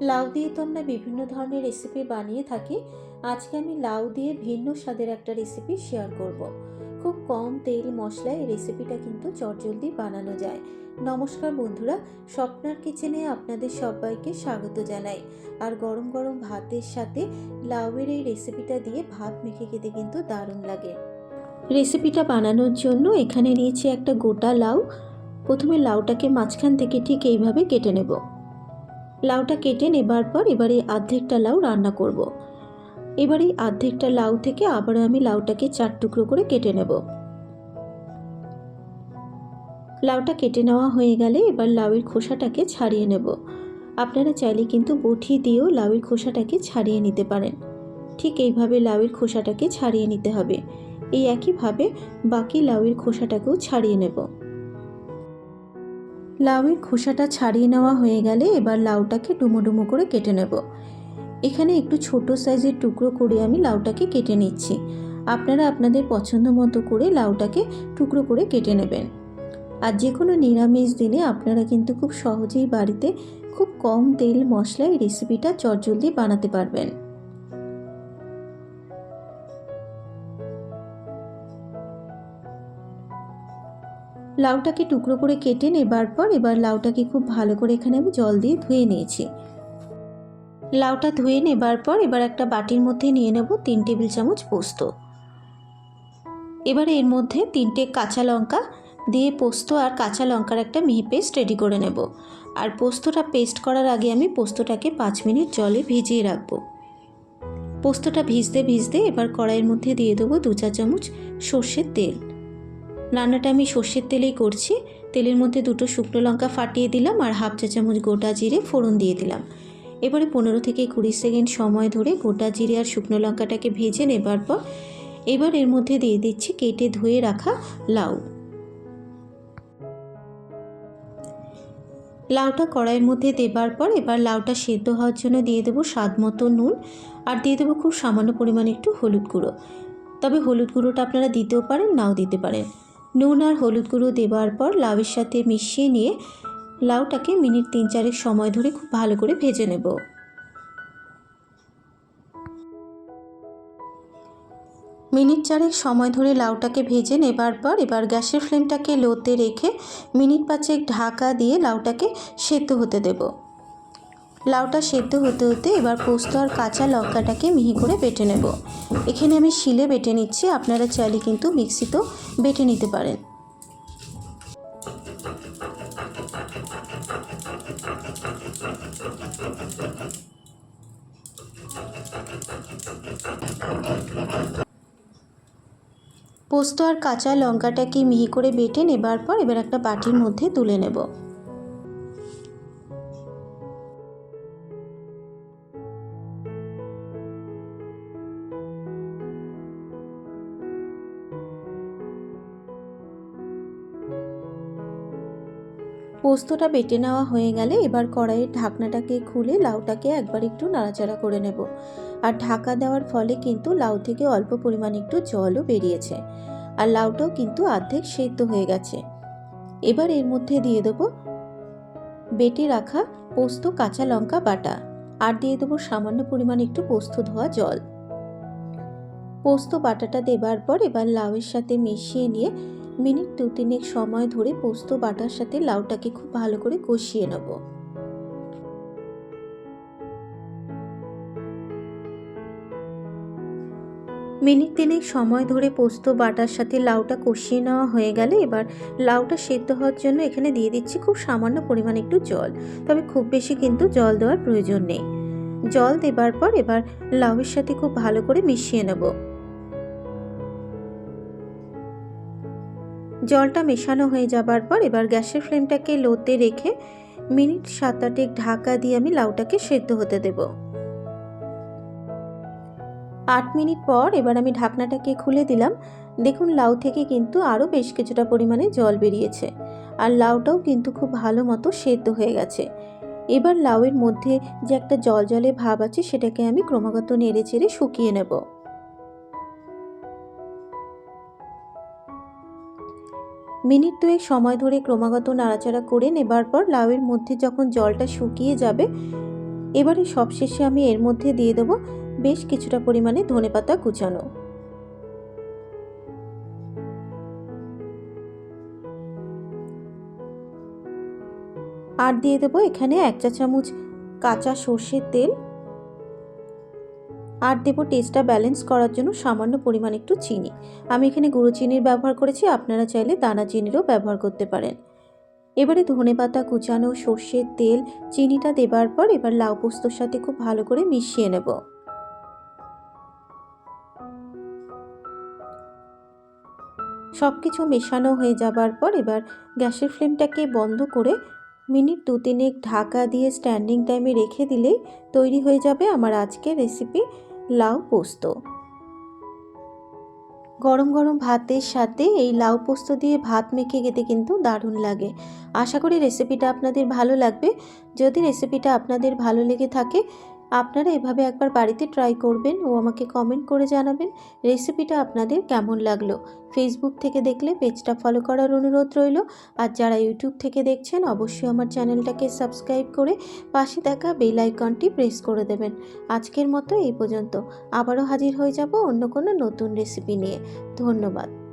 লাউ দিয়ে তো আমরা বিভিন্ন ধরনের রেসিপি বানিয়ে থাকি। আজকে আমি লাউ দিয়ে ভিন্ন স্বাদের একটা রেসিপি শেয়ার করব। খুব কম তেল মশলায় এই রেসিপিটা কিন্তু চটজলদি বানানো যায়। নমস্কার বন্ধুরা, স্বপ্নার কিচেনে আপনাদের সবাইকে স্বাগত জানাই। আর গরম গরম ভাতের সাথে লাউয়ের এই রেসিপিটা দিয়ে ভাত মেখে খেতে কিন্তু দারুণ লাগে। রেসিপিটা বানানোর জন্য এখানে নিয়েছি একটা গোটা লাউ। প্রথমে লাউটাকে মাঝখান থেকে ঠিক এইভাবে কেটে নেব। লাউটা কেটে নেবার পর এবারে অর্ধেকটা লাউ রান্না করব। এবারে অর্ধেকটা লাউ থেকে আবারও আমি লাউটাকে চার টুকরো করে কেটে নেব। লাউটা কেটে নেওয়া হয়ে গেলে এবার লাউয়ের খোসাটাকে ছাড়িয়ে নেব। আপনারা চাইলে কিন্তু বটি দিয়েও লাউয়ের খোসাটাকে ছাড়িয়ে নিতে পারেন। ঠিক এইভাবে লাউয়ের খোসাটাকে ছাড়িয়ে নিতে হবে। এই একইভাবে বাকি লাউয়ের খোসাটাকেও ছাড়িয়ে নেব। লাউয়ের খোসাটা ছাড়িয়ে নেওয়া হয়ে গেলে এবার লাউটাকে ডুমো ডুমো করে কেটে নেব। এখানে একটু ছোট সাইজের টুকরো করে আমি লাউটাকে কেটে নিচ্ছি। আপনারা আপনাদের পছন্দ মতো করে লাউটাকে টুকরো করে কেটে নেবেন। আর যে কোনো নিরামিষ দিনে আপনারা কিন্তু খুব সহজেই বাড়িতে খুব কম তেল মশলায় রেসিপিটা চটজলদি বানাতে পারবেন। লাউটাকে টুকরো করে কেটে নেবার পর এবার লাউটাকে খুব ভালো করে এখানে আমি জল দিয়ে ধুয়ে নিয়েছি। লাউটা ধুয়ে নেবার পর এবার একটা বাটির মধ্যে নিয়ে নেব তিন টেবিল চামচ পোস্ত। এবার এর মধ্যে তিনটে কাঁচা লঙ্কা দিয়ে পোস্ত আর কাঁচা লঙ্কার একটা মিহি পেস্ট রেডি করে নেব। আর পোস্তটা পেস্ট করার আগে আমি পোস্তটাকে পাঁচ মিনিট জলে ভিজিয়ে রাখব। পোস্তটা ভিজতে ভিজতে এবার কড়াইয়ের মধ্যে দিয়ে দেবো দু চা চামচ সর্ষের তেল। রান্নাটা আমি সর্ষের তেলেই করছি। তেলের মধ্যে দুটো শুকনো লঙ্কা ফাটিয়ে দিলাম আর হাফ চা চামচ গোটা জিরে ফোড়ন দিয়ে দিলাম। এবারে পনেরো থেকে কুড়ি সেকেন্ড সময় ধরে গোটা জিরে আর শুকনো লঙ্কাটাকে ভেজে নেবার পর এবার এর মধ্যে দিয়ে দিচ্ছি কেটে ধুয়ে রাখা লাউ। লাউটা কড়াইয়ের মধ্যে দেবার পর এবার লাউটা সেদ্ধ হওয়ার জন্য দিয়ে দেবো স্বাদ মতো নুন আর দিয়ে দেবো খুব সামান্য পরিমাণে একটু হলুদ গুঁড়ো। তবে হলুদ গুঁড়োটা আপনারা দিতেও পারেন, নাও দিতে পারেন। নুন আর হলুদ গুঁড়ো দেওয়ার পর লাউয়ের সাথে মিশিয়ে নিয়ে লাউটাকে মিনিট তিন চারেক সময় ধরে খুব ভালো করে ভেজে নেব। মিনিট চারেক সময় ধরে লাউটাকে ভেজে নেবার পর এবার গ্যাসের ফ্লেমটাকে লোতে রেখে মিনিট পাঁচেক ঢাকা দিয়ে লাউটাকে সেদ্ধ হতে দেব। লাউটা সেদ্ধ হতে হতে এবার পোস্ত আর কাঁচা লঙ্কাটাকে মিহি করে বেটে নেব। এখানে আমি শিলে বেটে নিচ্ছি, আপনারা চাইলে কিন্তু মিক্সিতেও বেটে নিতে পারেন। পোস্ত আর কাঁচা লঙ্কাটাকে মিহি করে বেটে নেবার পর এবার একটা বাটির মধ্যে তুলে নেব। পোস্তটা বেটে নেওয়া হয়ে গেলে এবার কড়াইয়ের ঢাকনাটাকে খুলে লাউটাকে একবার একটু নাড়াচাড়া করে নেব। আর ঢাকা দেওয়ার ফলে কিন্তু লাউ থেকে অল্প পরিমাণ একটু জলও বেরিয়েছে। আর লাউটাও কিন্তু অর্ধেক সেদ্ধ হয়ে গেছে। এবার এর মধ্যে দিয়ে দেবো বেটে রাখা পোস্ত কাঁচা লঙ্কা বাটা। আর দিয়ে দেবো সামান্য পরিমাণ একটু পোস্ত ধোয়া জল। পোস্ত বাটাটা দেবার পর এবার লাউয়ের সাথে মিশিয়ে নিয়ে মিনিট দু তিনেক সময় ধরে পোস্ত বাটার সাথে লাউটাকে খুব ভালো করে কষিয়ে নেব। মিনিট তিনেক সময় ধরে পোস্ত বাটার সাথে লাউটা কষিয়ে নেওয়া হয়ে গেলে এবার লাউটা সেদ্ধ হওয়ার জন্য এখানে দিয়ে দিচ্ছি খুব সামান্য পরিমাণ একটু জল। তবে খুব বেশি কিন্তু জল দেওয়ার প্রয়োজন নেই। জল দেবার পর এবার লাউয়ের সাথে খুব ভালো করে মিশিয়ে নেব। জলটা মেশানো হয়ে যাবার পর এবার গ্যাসের ফ্লেমটাকে লোতে রেখে মিনিট সাত আটেক ঢাকা দিয়ে আমি লাউটাকে সেদ্ধ হতে দেব। আট মিনিট পর এবার আমি ঢাকনাটাকে খুলে দিলাম। দেখুন, লাউ থেকে কিন্তু আরও বেশ কিছুটা পরিমাণে জল বেরিয়েছে আর লাউটাও কিন্তু খুব ভালো মতো সেদ্ধ হয়ে গেছে। এবার লাউয়ের মধ্যে যে একটা জল জলে ভাব আছে, সেটাকে আমি ক্রমাগত নেড়ে চেড়ে শুকিয়ে নেব। মিনিট দুয়েক সময় ধরে ক্রমাগত নাড়াচাড়া করে নেবার পর লাউয়ের মধ্যে যখন জলটা শুকিয়ে যাবে, এবারে সবশেষে আমি এর মধ্যে দিয়ে দেবো বেশ কিছুটা পরিমাণে ধনেপাতা কুচানো। আর দিয়ে দেবো এখানে এক চা চামচ কাঁচা সর্ষের তেল আর দেবো টেস্টটা ব্যালেন্স করার জন্য সামান্য পরিমাণ একটু চিনি। আমি এখানে গুঁড়ো চিনির ব্যবহার করেছি, আপনারা চাইলে দানা চিনিরও ব্যবহার করতে পারেন। এবারে ধনেপাতা কুচানো, সর্ষের তেল, চিনিটা দেবার পর এবার লাউ পোস্তর সাথে খুব ভালো করে মিশিয়ে নেব। সব কিছু মেশানো হয়ে যাবার পর এবার গ্যাসের ফ্লেমটাকে বন্ধ করে মিনিট দু তিনেক ঢাকা দিয়ে স্ট্যান্ডিং টাইমে রেখে দিলেই তৈরি হয়ে যাবে আমার আজকের রেসিপি লাউ পোস্ত। গরম গরম ভাতের সাথে এই লাউ পোস্ত দিয়ে ভাত মেখে খেতে কিন্তু দারুণ লাগে। আশা করি রেসিপিটা আপনাদের ভালো লাগবে। যদি রেসিপিটা আপনাদের ভালো লেগে থাকে আপনারা এভাবে একবার বাড়িতে ট্রাই করবেন ও আমাকে কমেন্ট করে জানাবেন রেসিপিটা আপনাদের কেমন লাগল। ফেসবুক থেকে দেখলে পেজটা ফলো করার অনুরোধ রইল। আর যারা ইউটিউব থেকে দেখছেন, অবশ্যই আমার চ্যানেলটাকে সাবস্ক্রাইব করে পাশে থাকা বেল আইকনটি প্রেস করে দেবেন। আজকের মতো এই পর্যন্ত। আবারও হাজির হয়ে যাব অন্য কোনো নতুন রেসিপি নিয়ে। ধন্যবাদ।